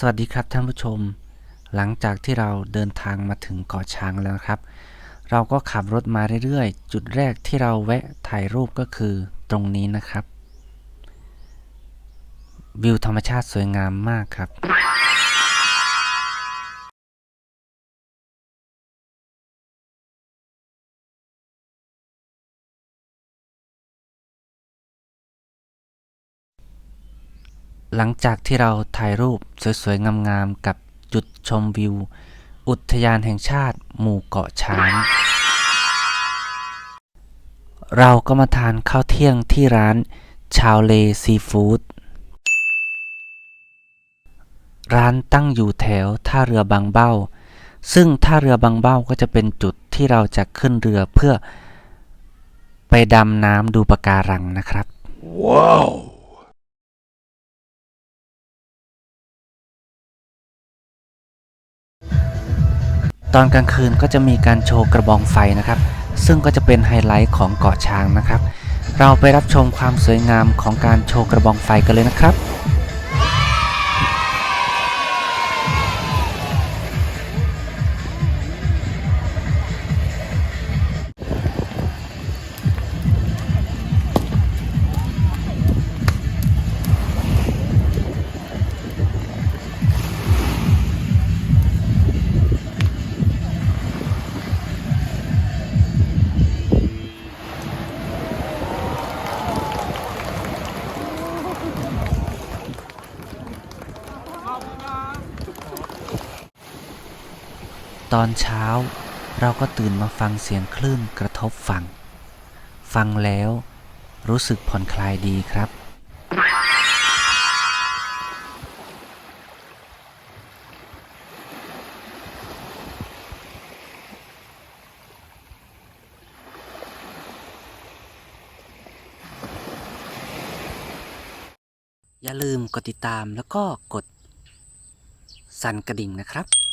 สวัสดีครับท่านผู้ชม หลังจากที่เราเดินทางมาถึงเกาะช้างแล้วครับ เราก็ขับรถมาเรื่อยๆ จุดแรกที่เราแวะถ่ายรูปก็คือตรงนี้นะครับ วิวธรรมชาติสวยงามมากครับ หลังจากที่เราถ่ายรูปสวยๆ งามๆ กับจุดชมวิว อุทยานแห่งชาติ หมู่เกาะช้าง เราก็มาทานข้าวเที่ยงที่ร้านชาวเลซีฟู้ด ร้านตั้งอยู่แถวท่าเรือบางเบ้า ซึ่งท่าเรือบางเบ้าก็จะเป็นจุดที่เราจะขึ้นเรือเพื่อไปดำน้ำดูปะการังนะครับ ว้าว ตอนกลางคืนก็จะมีการโชว์กระบองไฟนะครับ ซึ่งก็จะเป็นไฮไลท์ของเกาะช้างนะครับ เราไปรับชมความสวยงามของการโชว์กระบองไฟกันเลยนะครับ ตอนเช้า เราก็ตื่นมาฟังเสียงคลื่นกระทบฝั่ง ฟังแล้วรู้สึกผ่อนคลายดีครับ อย่าลืมกดติดตามแล้วก็กด สั่นกระดิ่งนะครับ